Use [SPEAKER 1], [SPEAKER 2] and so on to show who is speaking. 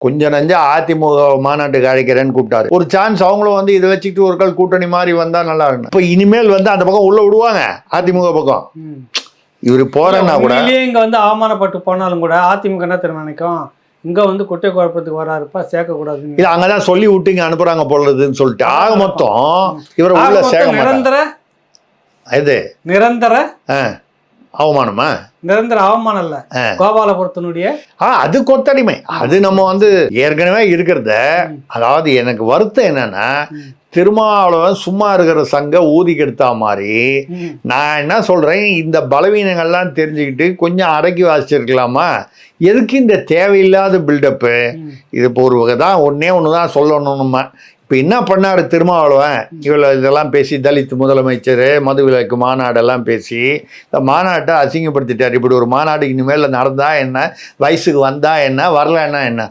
[SPEAKER 1] கொஞ்சம் நஞ்சா அதிமுக மாநாட்டுக்கு அழைக்கிறேன்னு கூப்பிட்டாரு. ஒரு சான்ஸ் அவங்களும் வந்து இதை வச்சுக்கிட்டு ஒரு கால் கூட்டணி மாதிரி வந்தா நல்லா இருக்கும். இப்போ இனிமேல் வந்து அந்த பக்கம் உள்ள விடுவாங்க அதிமுக பக்கம். இவர் போறேன்னா கூட
[SPEAKER 2] இங்க வந்து அவமானப்பட்டு போனாலும் கூட அதிமுக என்ன தெரியுமா நினைக்கும்? இங்க வந்து குட்டை குழப்பத்துக்கு வராருப்பா சேர்க்க கூடாதுன்னு
[SPEAKER 1] இது அங்கதான் சொல்லி விட்டு இங்க அனுப்புறாங்க போலதுன்னு சொல்லிட்டு. ஆக மொத்தம் இவரை உள்ள சேர்க்க
[SPEAKER 2] நிரந்தர
[SPEAKER 1] இது
[SPEAKER 2] நிரந்தர
[SPEAKER 1] ஆ, அவமானமா?
[SPEAKER 2] நிரந்தர அவமானம் இல்ல. கோபாலபுரத்தினுடைய
[SPEAKER 1] ஆ அது கொத்தடிமை. அது நம்ம வந்து ஏற்கனவே இருக்கிறத அதாவது எனக்கு வருத்தம் என்னன்னா. திருமாவளவன் சும்மா இருக்கிற சங்க ஊதி கெடுத்தா மாதிரி. நான் என்ன சொல்றேன் இந்த பலவீனங்கள்லாம் தெரிஞ்சுக்கிட்டு கொஞ்சம் அடக்கி வாசிச்சிருக்கலாமா? எதுக்கு இந்த தேவையில்லாத பில்டப்பு. இது இப்போ ஒரு வகை தான் ஒன்றே ஒன்று தான் சொல்லணும் நம்ம இப்போ என்ன பண்ணாரு திருமாவளவன்? இவ்வளோ இதெல்லாம் பேசி தலித் முதலமைச்சர் மதுவிலக்கு மாநாடெல்லாம் பேசி இந்த மாநாட்டை அசிங்கப்படுத்திட்டார். இப்படி ஒரு மாநாடு இனிமேல் நடந்தா என்ன? வயசுக்கு வந்தா என்ன? வரலன்னா என்ன?